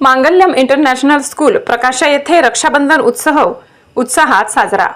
मांगल्यम international school प्रकाशा येथे रक्षाबंधन उत्सव उत्साहात साजरा.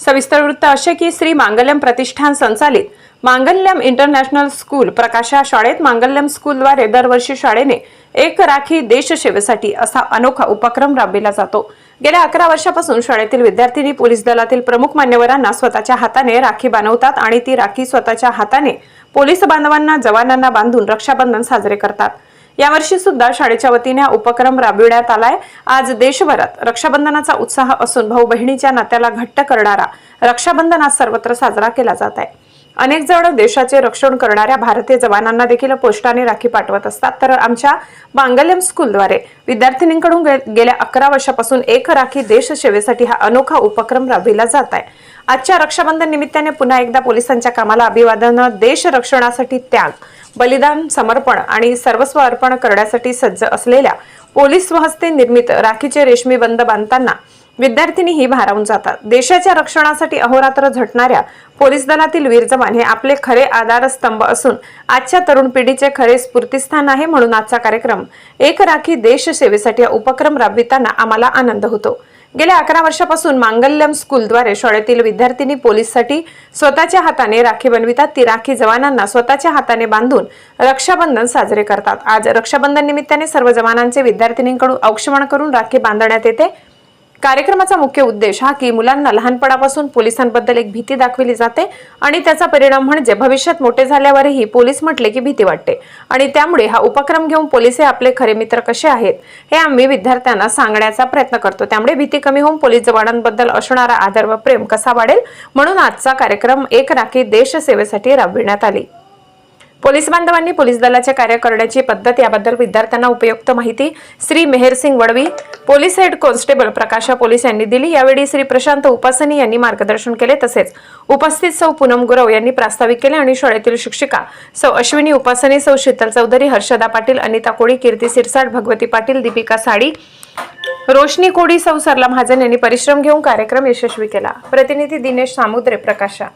सविस्तर वृत्त असे की श्री मांगल्यम प्रतिष्ठान संचालित मांगल्यम इंटरनॅशनल स्कूल प्रकाशा शाळेत मांगल्यम स्कूलद्वारे दरवर्षी शाळेने एक राखी देशसेवेसाठी असा अनोखा उपक्रम राबविला जातो. गेल्या अकरा वर्षापासून शाळेतील विद्यार्थिनी पोलीस दलातील प्रमुख मान्यवरांना स्वतःच्या हाताने राखी बांधवतात आणि ती राखी स्वतःच्या हाताने पोलीस बांधवांना जवानांना बांधून रक्षाबंधन साजरे करतात. यावर्षी सुद्धा शाळेच्या वतीने हा उपक्रम राबविण्यात आलाय. आज देशभरात रक्षाबंधनाचा उत्साह असून भाऊ बहिणीच्या नात्याला घट्ट करणारा रक्षाबंधन आज सर्वत्र साजरा केला जात आहे. अनेक जण देशाचे रक्षण करणाऱ्या भारतीय जवानांना देखील पोस्टाने राखी पाठवत असतात. तर आमच्या मांगल्यम स्कूलद्वारे विद्यार्थिनींकडून गे- गेल्या अकरा वर्षापासून एक राखी देशसेवेसाठी हा अनोखा उपक्रम राबविला जात आहे. आजच्या रक्षाबंधन निमित्ताने पुन्हा एकदा पोलिसांच्या कामाला अभिवादन देश रक्षणासाठी त्याग बलिदान समर्पण आणि सर्वस्व अर्पण करण्यासाठी सज्ज असलेल्या पोलीस स्वहस्ते निर्मित राखीचे रेशमी बंद बांधताना विद्यार्थिनी ही भारावून जातात. देशाच्या रक्षणासाठी अहोरात्र झटणाऱ्या पोलीस दलातील वीर जवान हे आपले खरे आधारस्तंभ असून आजच्या तरुण पिढीचे खरे स्फूर्तिस्थान आहे म्हणून आजचा कार्यक्रम एक राखी देश सेवेसाठी हा उपक्रम राबविताना आम्हाला आनंद होतो. गेल्या अकरा वर्षापासून मांगल्यम स्कूलद्वारे शाळेतील विद्यार्थिनी पोलीससाठी स्वतःच्या हाताने राखी बनवितात. ती राखी जवानांना स्वतःच्या हाताने बांधून रक्षाबंधन साजरे करतात. आज रक्षाबंधन निमित्ताने सर्व जवानांचे विद्यार्थिनींकडून औक्षमण करून राखी बांधण्यात येते. कार्यक्रमाचा मुख्य उद्देश हा की मुलांना लहानपणापासून पोलिसांबद्दल एक भीती दाखविली जाते आणि त्याचा परिणाम म्हणजे भविष्यात मोठे झाल्यावरही पोलीस म्हटले की भीती वाटते. आणि त्यामुळे हा उपक्रम घेऊन पोलीस हे आपले खरे मित्र कसे आहेत हे आम्ही विद्यार्थ्यांना सांगण्याचा प्रयत्न करतो. त्यामुळे भीती कमी होऊन पोलीस जवानांबद्दल असणारा आदर व प्रेम कसा वाढेल म्हणून आजचा कार्यक्रम एक राखी देश सेवेसाठी राबविण्यात आली. पोलीस बांधवांनी पोलीस दलाच्या कार्य करण्याची पद्धत याबद्दल विद्यार्थ्यांना उपयुक्त माहिती Shri Meharsingh Vadvi police head constable Prakasha police यांनी दिली. यावेळी श्री प्रशांत उपासनी यांनी मार्गदर्शन केले. तसेच उपस्थित सौ पूनम गुरव यांनी प्रास्ताविक केले आणि शाळेतील शिक्षिका सौ अश्विनी उपासनी सौ शीतल चौधरी हर्षदा पाटील अनिता कोळी कीर्ती सिरसाट भगवती पाटील दीपिका साडी रोशनी कोडी सौ सरला महाजन यांनी परिश्रम घेऊन कार्यक्रम यशस्वी केला. प्रतिनिधी दिनेश सामुद्रे प्रकाशा.